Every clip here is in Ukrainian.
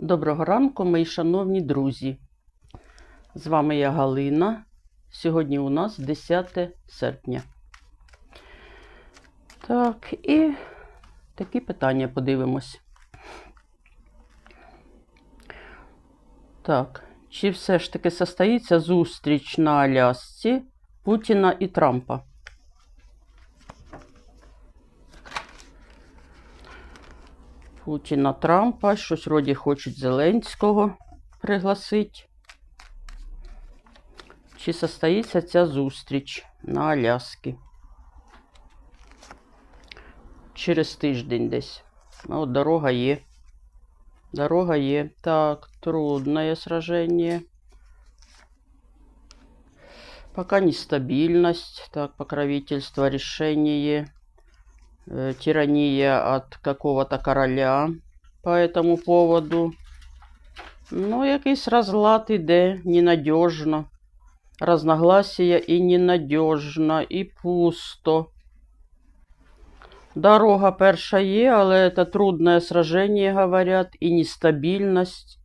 Доброго ранку, мої шановні друзі. З вами я Галина. Сьогодні у нас 10 серпня. Так, і такі питання подивимось. Так, чи все ж таки состоїться зустріч на Алясці Путіна і Трампа? Путіна Трампа, щось вроді хочуть Зеленського пригласити. Чи состоїться ця зустріч на Аляскі? Через тиждень десь. Ну, от дорога є. Дорога є. Так, трудное сражение. Пока нестабильность. Так, покровительство, решение. Э, тирания от какого-то короля по этому поводу. Ну, якийсь розлад іде ненадежно. Разногласия і ненадежно, і пусто. Дорога перша є, але це трудное сражение, говорят, и нестабильность.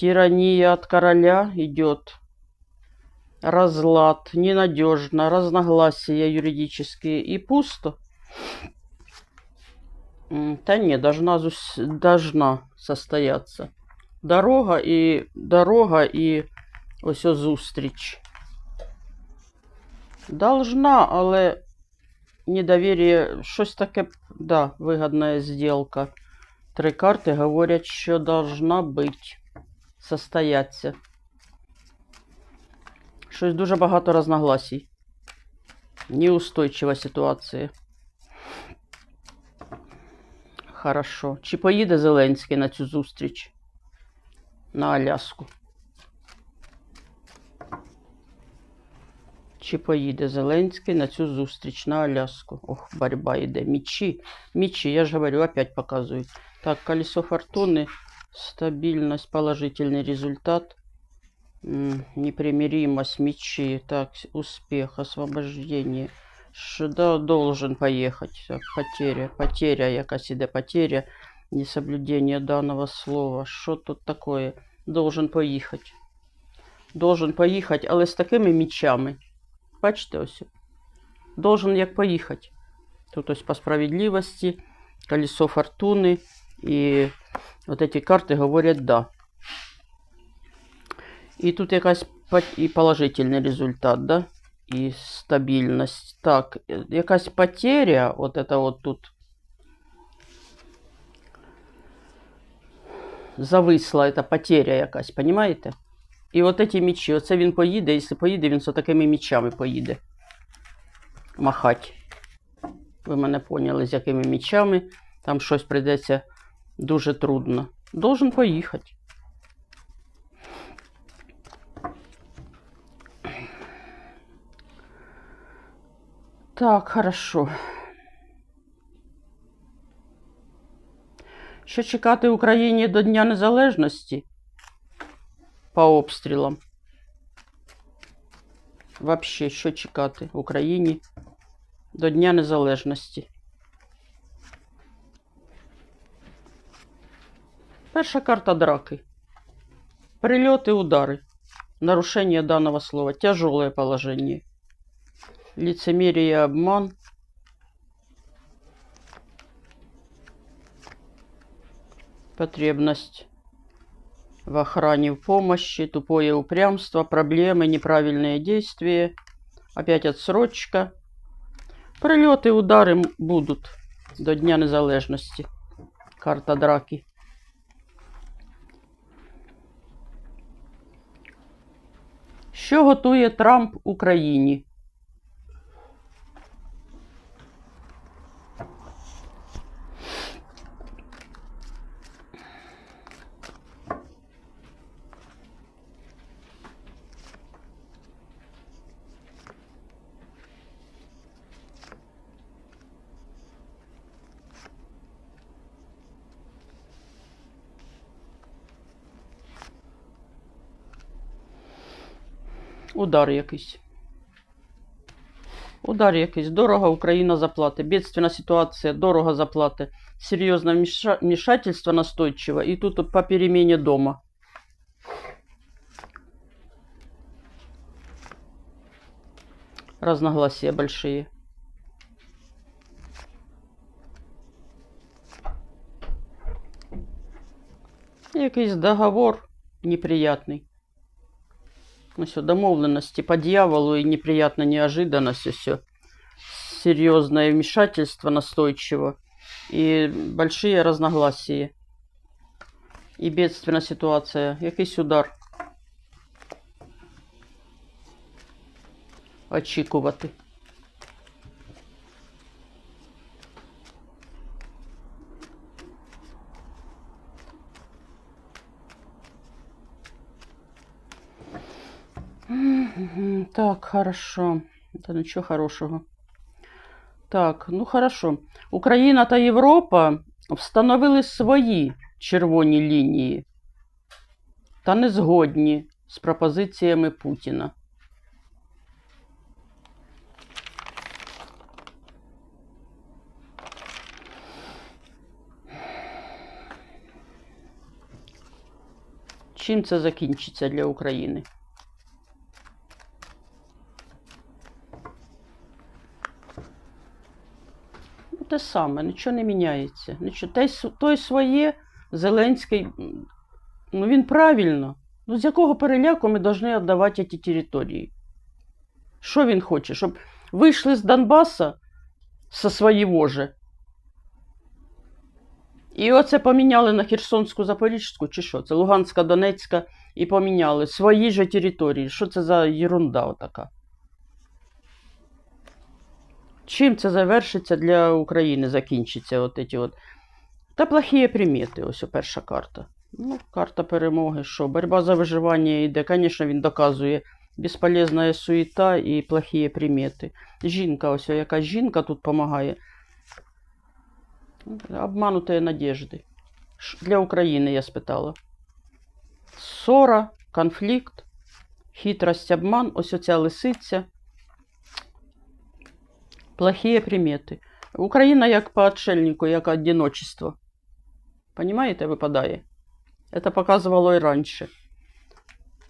Тирания от короля идет. Разлад, ненадежно, разногласия юридические и пусто. Та не, должна, должна состояться. Дорога і дорога і ось зустріч. Должна, але недовір'я, щось таке, да, вигідна сделка. Три карти говорять, що должна бути, состояться. Щось дуже багато разногласій. Неустойчива ситуація. Хорошо. Чи поїде Зеленський на цю зустріч? На Аляску. Чи поїде Зеленський на цю зустріч на Аляску? Ох, борьба йде. Мічі. Мічі, я ж говорю, опять показують. Так, колесо фортуни. Стабільність, положительний результат. М, Непримиримость, мечи. Так, успех, освобождение. Ш- да, должен поехать. Так, потеря, потеря, якась іде потеря. Несоблюдение данного слова. Що тут такое? Должен поїхати. Должен поїхати, але з такими мечами. Бачите ось. Должен як поїхати. Тут ось по справедливості, колесо фортуни. І от ці карти говорять да. І тут якась по- і положительний результат, да? І стабільність. Так, е, якась потеря, от это от тут. Зависла эта потеря якась, понимаєте? І от ці мечі, оце він поїде, якщо поїде, він з такими мечами поїде. Махать. Ви мене поняли, з якими мечами. Там щось прийдеться дуже трудно. Должен поїхати. Так, хорошо. Що чекати Україні до Дня Незалежності? По обстрілам. Вообще, що чекати Україні до Дня Незалежності? Перша карта драки. Прильоти, удари. Нарушение данного слова. Тяжелое положение. Лицемерие, и обман. Потребность в охране, в помощи, тупое упрямство, проблемы, неправильные действия, опять отсрочка. Прильоти, удари м- будуть до Дня Незалежності. Карта драки. Що готує Трамп Україні? Удар якийсь. Удар якийсь. Дорого Україна заплатить. Бедственна ситуація, дорого заплатить. Серйозне вміша- вмішательство настойчиво. І тут по переміні дома. Разногласия большие. Якийсь договор неприятний. Ну все, домовленности по дьяволу и неприятная неожиданность, и все. Серьезное вмешательство настойчиво. И большие разногласия. И бедственная ситуация. Якийсь удар. Очікувати. Так, хорошо. Та нічого хорошого. Так, ну хорошо. Україна та Європа встановили свої червоні лінії та не згодні з пропозиціями Путіна. Чим це закінчиться для України? Те саме, нічого не міняється. Нічого. Те, й с- той своє, Зеленський, ну він правильно. Ну, з якого переляку ми повинні віддавати ці території? Що він хоче? Щоб вийшли з Донбаса со своєго же. І оце поміняли на Херсонську Запорізьку, чи що? Це Луганська, Донецька і поміняли свої же території. Що це за єрунда отака? Чим це завершиться для України, закінчиться от ці от. Та плохі примети, ось перша карта. Ну, карта перемоги, що? Борьба за виживання йде. Звісно, він доказує безполезна суєта і плохі примети. Жінка, ось яка жінка тут допомагає. Обманутые надежды. Ш- Для України я спитала. Ссора, конфлікт, хитрость, обман, ось оця лисиця Плохие примети. Україна як по отшельнику, як одиночество. Понимаете, випадає? Это показывало и раньше.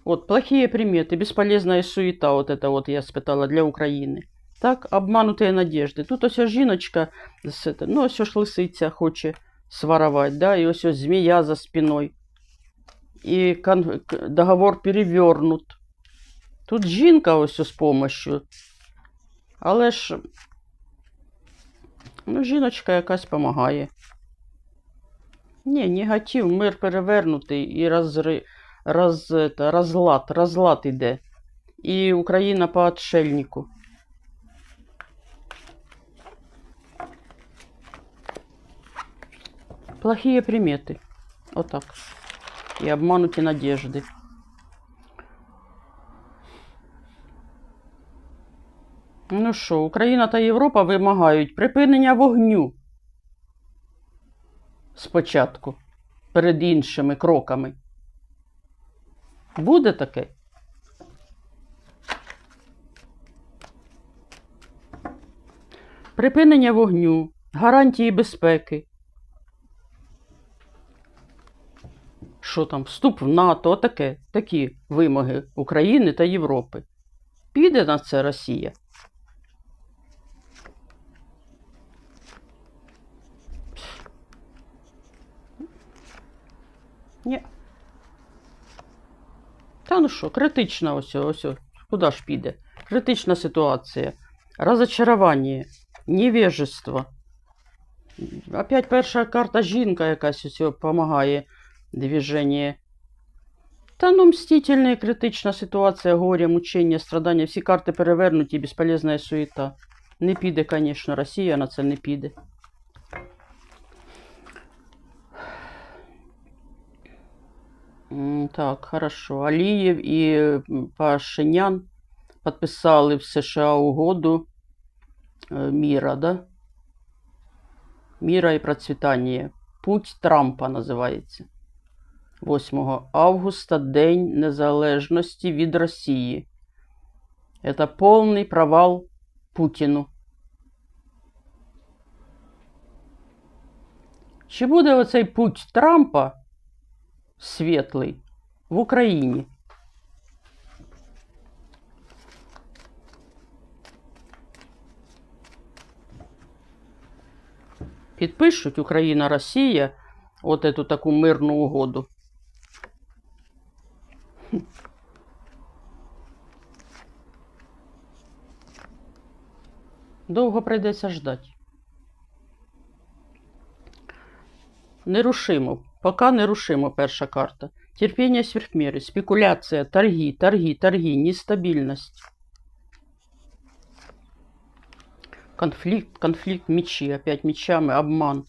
Вот, плохие приметы, бесполезная суета, вот это вот я спитала для України. Так, обманутые надежди. Тут ось жіночка, з это, ну ось ж лисиця хоче своровать, да, і ось ось змія за спиной. І кон... к- договор перевернут. Тут жінка ось з помощью. Але ж ну, жіночка якась допомагає. Ні, негатив, мир перевернутий і розри... роз... это, розлад, розлад іде. І Україна по отшельнику. Плохие приметы. Вот так. И обмануті надежды. Ну що, Україна та Європа вимагають припинення вогню. Спочатку. Перед іншими кроками. Буде таке? Припинення вогню, гарантії безпеки. Що там, вступ в НАТО, отаке, такі вимоги України та Європи. Піде на це Росія. Ні. Та ну що, критична ось, ось, куди ж піде? Критична ситуація. Розочарування, невежество. Опять перша карта жінка якась ось допомагає движення. Та ну мстительна критична ситуація, горе, мучення, страдання. Всі карти перевернуті, безполезна суєта. Не піде, звісно, Росія на це не піде. Так, хорошо. Алієв і Пашинян підписали в США угоду е, міра, да? Міра і процвітання. Путь Трампа називається. 8 августа День Незалежності від Росії. Это повний провал Путіну. Чи буде оцей путь Трампа світлий в Україні? Підпишуть Україна, Росія от эту таку мирну угоду. Довго прийдеться ждати. Нерушимо. Поки нерушимо перша карта. Терпіння сверхміри, спекуляція, торги, торги, торги, нестабільність. Конфлікт, конфлікт, мечі, опять мечами, обман.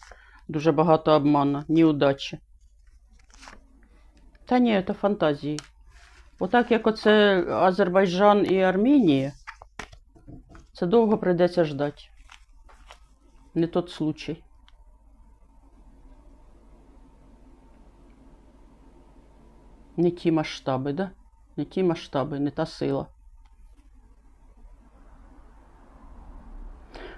Дуже багато обмана, неудачі. Та ні, це фантазії. Отак, як оце Азербайджан і Арменія, це довго прийдеться ждати. Не тот случай. Не ті масштаби, да? Не ті масштаби, не та сила.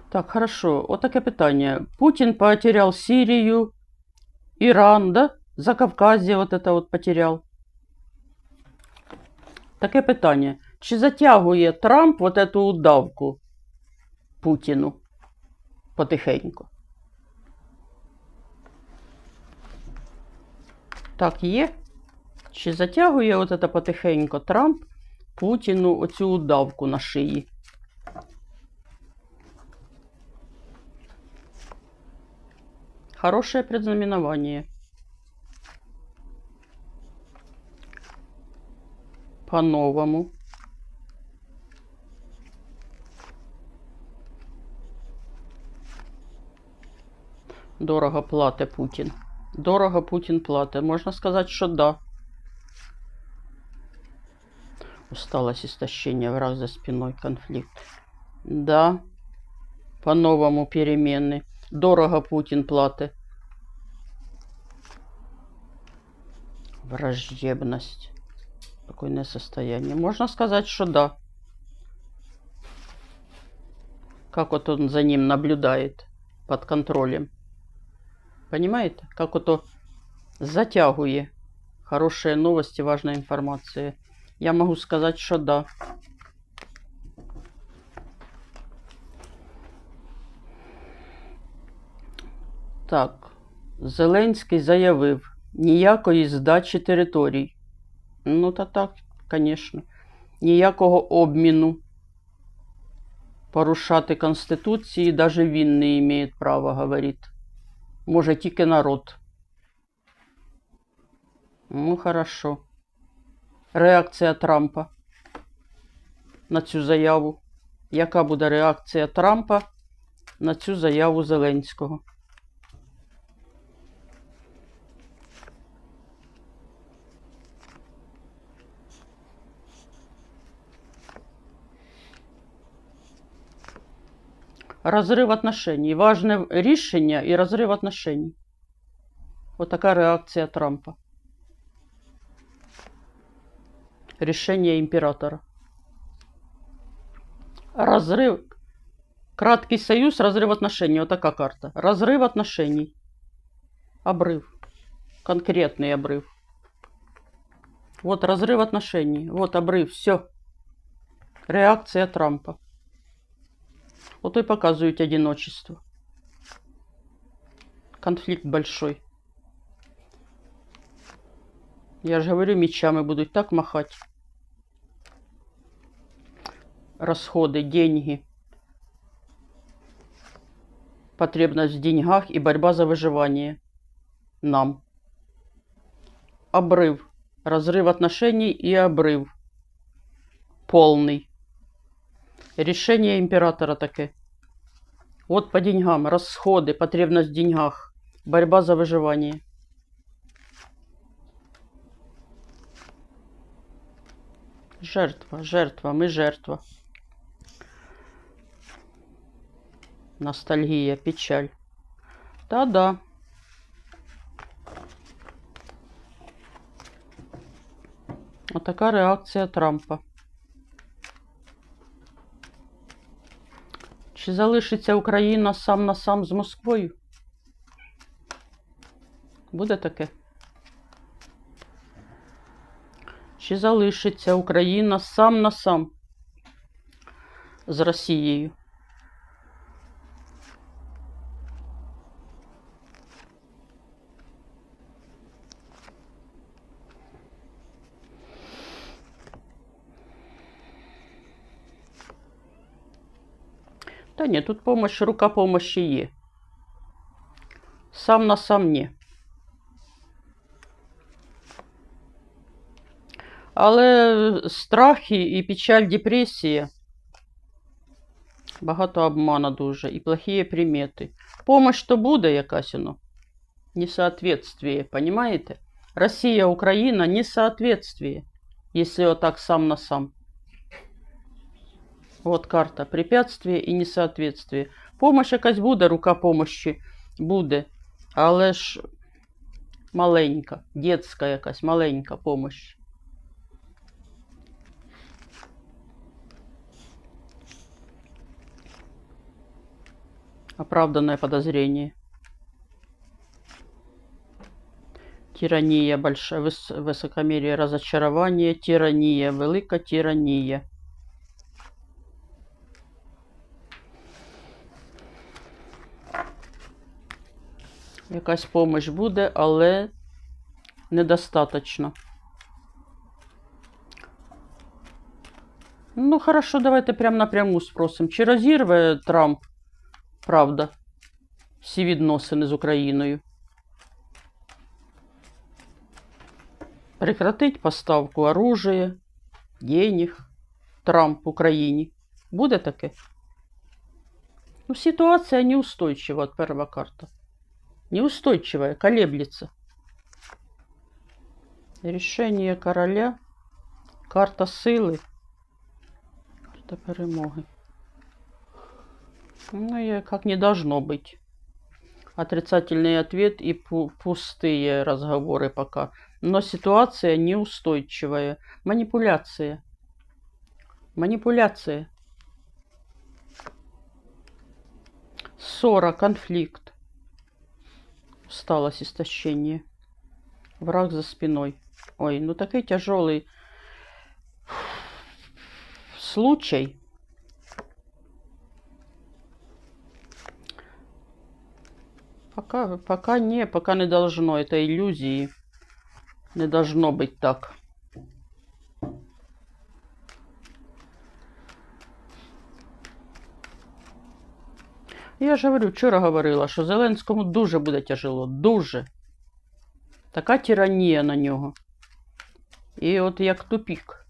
Так, хорошо. Вот такое питание. Путин потерял Сирию, Иран, да? Закавказье вот это вот потерял. Таке питання. Чи затягує Трамп вот эту удавку Путіну потихеньку? Так, є? Чи затягує от это потихеньку Трамп Путіну оцю удавку на шиї? Хорошее предзнаменование. По-новому. Дорого платить Путін. Дорого Путін платить. Можна сказати, що да. Усталость, истощение, враг за спиной, конфликт. Да. По-новому перемены. Дорого Путін платить. Враждебность. Спокойное состояние. Можно сказать, что да. Как вот он за ним наблюдает под контролем. Понимаете? Как вот то затягує. Хорошие новости, важная информация. Я могу сказать, что да. Так, Зеленський заявив ніякої здачі територій. Ну, та так, звісно. Ніякого обміну. Порушати Конституції навіть він не має права, говорить. Може тільки народ. Ну, хорошо. Реакція Трампа на цю заяву. Яка буде реакція Трампа на цю заяву Зеленського? Разрыв отношений. Важне рішення і розрив отношений. Отака реакція Трампа. Рішення імператора. Разрыв. Краткий союз, разрыв отношений. Вот такая карта. Разрыв отношений. Обрыв. Конкретный обрыв. Вот разрыв отношений. Вот обрыв. Все. Реакция Трампа. Вот и показывают одиночество. Конфликт большой. Я же говорю, мечами будут так махать. Расходы, деньги. Потребность в деньгах и борьба за выживание. Нам. Обрыв. Разрыв отношений и обрыв. Полный. Решение императора таке. Вот по деньгам. Расходы, потребность в деньгах. Борьба за выживание. Жертва, жертва, мы жертва. Ностальгия, печаль. Та-да. Отака реакція Трампа. Чи залишиться Україна сам на сам з Москвою? Буде таке? Чи залишиться Україна сам на сам з Росією? Та ні, тут помощь, рука помощі є. Сам на сам ні. Але страхи і печаль, депресія. Багато обмана дуже і плохі примети. Помощь то буде якась воно. Несоответствие, понимаете? Росія, Україна несоответствие, если вот так сам на сам. Вот карта. Препятствие і несоответствие. Помощь якась буде, рука помощі буде. Але ж маленька, детська якась маленька помощь. Оправданное подозрение. Тирания большая, выс высокомерие, разочарование, тирания, велика тирания. Якась помощь буде, але недостаточно. Ну, хорошо, давайте прямо напряму спросимо. Чи розірве Трамп, правда, всі відносини з Україною? Прекратить поставку оружия, денег Трамп Україні. Буде таке? Ну, ситуація неустойчива, от перша карта. Неустойчивая, колеблется. Решение короля. Карта силы. Карта перемоги. Ну, и как не должно быть. Отрицательный ответ и пу пустые разговоры пока. Но ситуация неустойчивая. Манипуляция. Манипуляция. Ссора, конфликт. Усталость, истощение. Враг за спиной. Ой, ну такой тяжелый случай. Пока, пока не, пока не должно. Это иллюзии. Не должно быть так. Я ж говорю, вчора говорила, що Зеленському дуже буде тяжело. Дуже. Така тиранія на нього. І от як тупік.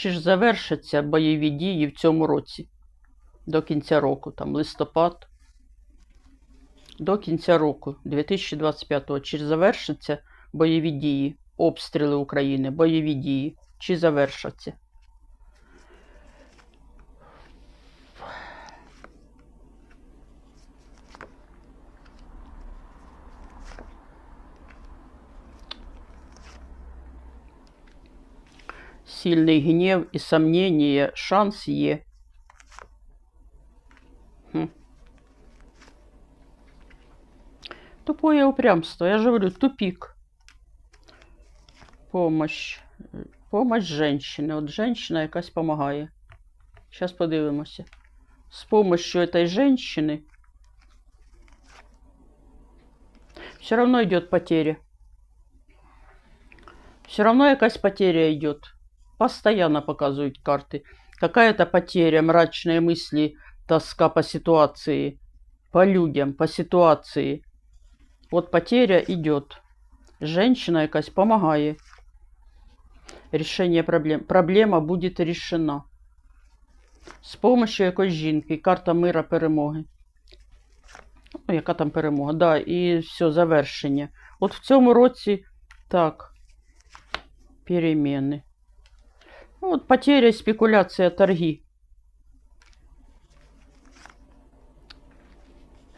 Чи ж завершаться бойові дії в цьому році? До кінця року, там листопад. До кінця року 2025-го. Чи ж завершаться бойові дії? обстріли України, бойові дії, чи завершаться. Сильний гнів і сомнення, шанс є. Хм. Тупое упрямство, я же говорю, тупик. Помощь. Помощь женщини. От женщина якась допомагає. Зараз подивимося. З помощью этой женщины все равно идет потеря. Все равно якась потеря идет. Постоянно показывают карты. Какая-то потеря, мрачные мысли, тоска по ситуации, по людям, по ситуации. Вот потеря идет. Женщина якась помогает решение проблем. Проблема буде решена. З помощью якоїсь жінки. Карта мира перемоги. Ну, яка там перемога? Да, і все, завершення. От в цьому році так. Переміни. Ну, от потеря, спекуляція, торги.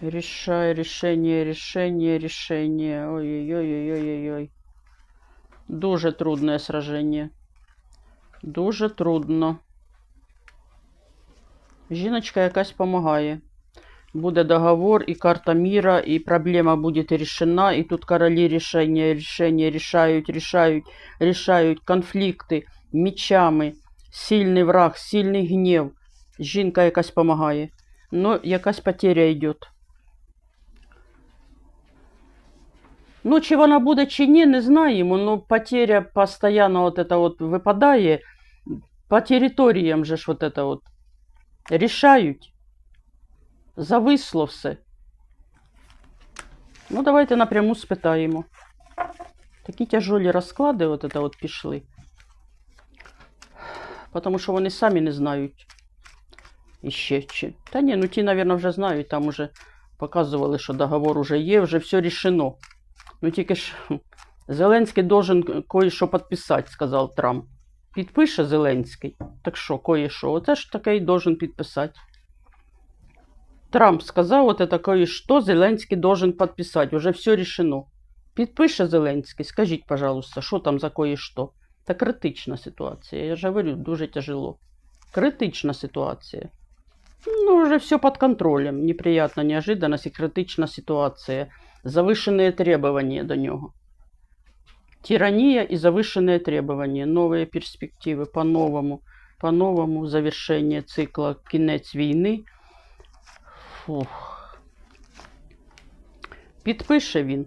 Решай, решение, решение, решение. Ой-ой-ой-ой-ой-ой. Дуже трудне сраження. Дуже трудно. Жіночка якась допомагає. Буде договор, і карта мира, і проблема буде решена, і тут королі рішення, рішення, рішають, рішають, рішають конфлікти мечами, сильний враг, сильний гнів. Жінка якась допомагає. Ну, якась потеря йде. Ну, чи вона буде, чи ні, не знаємо. Ну, потеря постійно от это от випадає. По територіям же ж вот это от рішають. Зависло все. Ну, давайте напряму спитаємо. Такі тяжолі розклади от это от пішли. Тому що вони самі не знають. Іще чи. Та ні, ну ті, мабуть, вже знають, там уже показували, що договор уже є, вже все рішено. Ну тільки ж Зеленський должен кое-що підписати, сказав Трамп. Підпише Зеленський. Так що, кое-що? Оце ж таке й должен підписати. Трамп сказав, от це кое-що Зеленський должен підписати. Уже все рішено. Підпише Зеленський, скажіть, пожалуйста, що там за кое-що? Це критична ситуація. Я ж говорю, дуже тяжело. Критична ситуація. Ну, уже все под контролем. Неприятна неожиданность и критична ситуація. Завышенные требования до нього. Тирания и завышенные требования. Новые перспективи по-новому. По-новому завершення цикла кінець війни. Фух. Підпише він.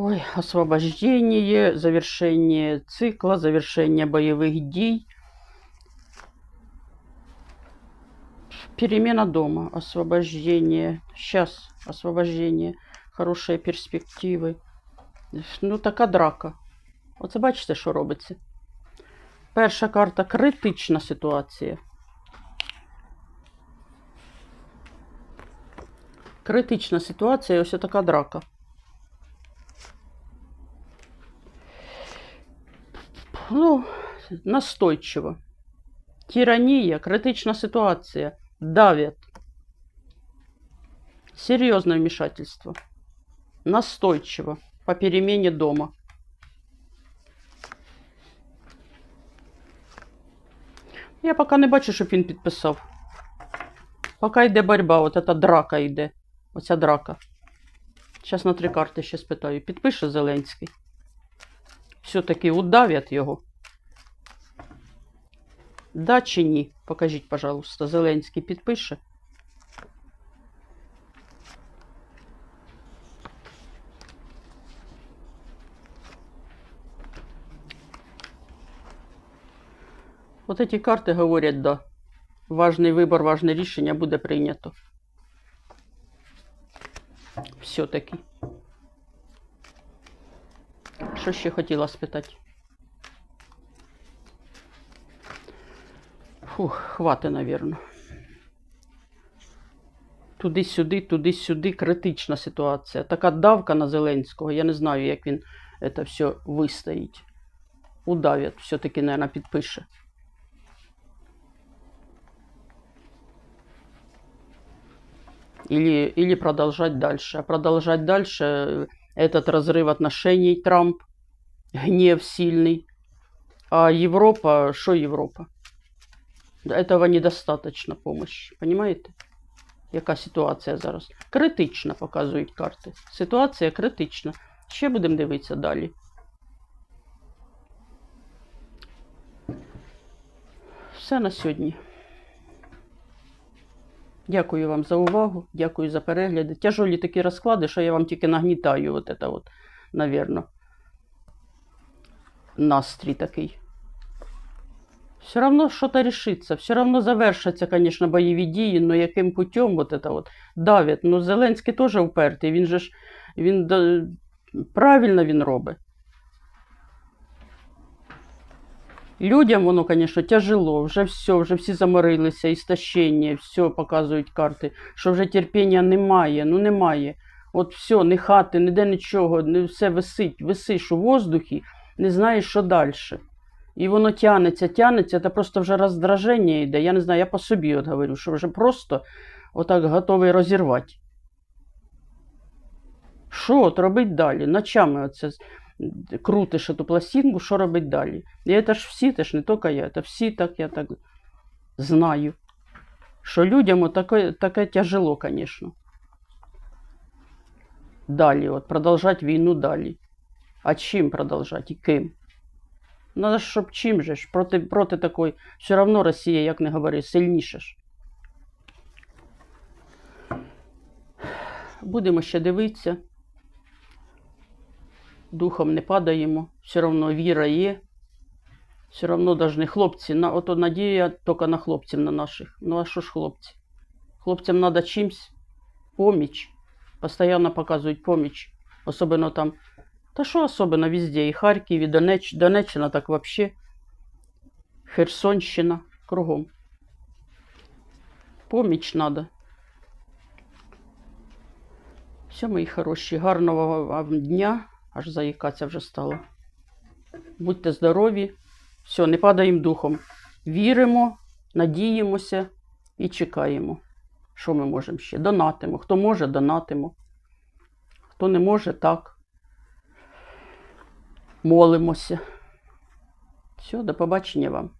Ой, освобождение, завершение цикла, завершение бойових дій. Перемена дома, освобождение. Сейчас освобождение, хорошие перспективи. Ну, така драка. Оце бачите, що робиться. Перша карта критична ситуація. Критична ситуація, ось така драка. Ну, настойчиво. Тиранія, критична ситуація. Давят. Серьезное вмешательство. Настойчиво. По перемене дома. Я поки не бачу, щоб він підписав. Поки йде боротьба, от ця драка йде. Оця драка. Зараз на три карти ще спитаю. Підпише Зеленський. Все-таки удавять його. Да чи ні? Покажіть, пожалуйста, Зеленський підпише. Вот эти карти говорять, да. Важний вибор, важне рішення буде прийнято. Все-таки. Що ще хотіла спитати? Фух, хвати, навірно. Туди-сюди, туди-сюди, критична ситуація. Така давка на Зеленського. Я не знаю, як він це все вистоїть. Удавять, все-таки, мабуть, підпише. Или, или продолжать дальше. А продолжать дальше этот разрыв отношений Трамп, гнев сильный. А Европа, что Европа? Этого недостаточно помощи. Понимаєте? Яка ситуація зараз? Критична показують карти. Ситуація критична. Ще будемо дивитися далі. Все на сьогодні. Дякую вам за увагу, дякую за перегляди. Тяжолі такі розклади, що я вам тільки нагнітаю, от це от, навірно, настрій такий. Все равно что-то решится, все равно завершаться, конечно, бойові дії, но яким путем вот это вот давять. Ну, Зеленський теж упертий, він же ж, він правильно він робить. Людям воно, звісно, тяжело, вже все, вже всі заморилися, істощення, все показують карти, що вже терпіння немає, ну немає. От все, ні хати, ніде нічого, не все висить, висиш у воздухі, не знаєш, що далі. І воно тянеться, тянеться, це просто вже роздраження йде. Я не знаю, я по собі от говорю, що вже просто отак готовий розірвати. Що от робить далі? Ночами оце крутиш ту пластинку, що робить далі? І це ж всі, це ж не тільки я, це всі так, я так знаю. Що людям таке, таке тяжело, звісно. Далі, от, продовжати війну далі. А чим продовжати і ким? Надо ж, щоб чим же ж? Проти, проти такої. Все одно Росія, як не говори, сильніша ж. Будемо ще дивитися. Духом не падаємо. Все одно віра є. Все одно навіть хлопці. На, ото надія тільки на хлопців на наших. Ну а що ж хлопці? Хлопцям треба чимсь поміч. Постоянно показують поміч. Особливо там. Та що особливо везде? І Харків, і Донеч... Донеччина так взагалі. Херсонщина. Кругом. Поміч треба. Все, мої хороші, гарного вам дня. Аж заїкатися вже стало. Будьте здорові. Все, не падаємо духом. Віримо, надіємося і чекаємо. Що ми можемо ще? Донатимо. Хто може, донатимо. Хто не може, так. Молимося. Все, до побачення вам.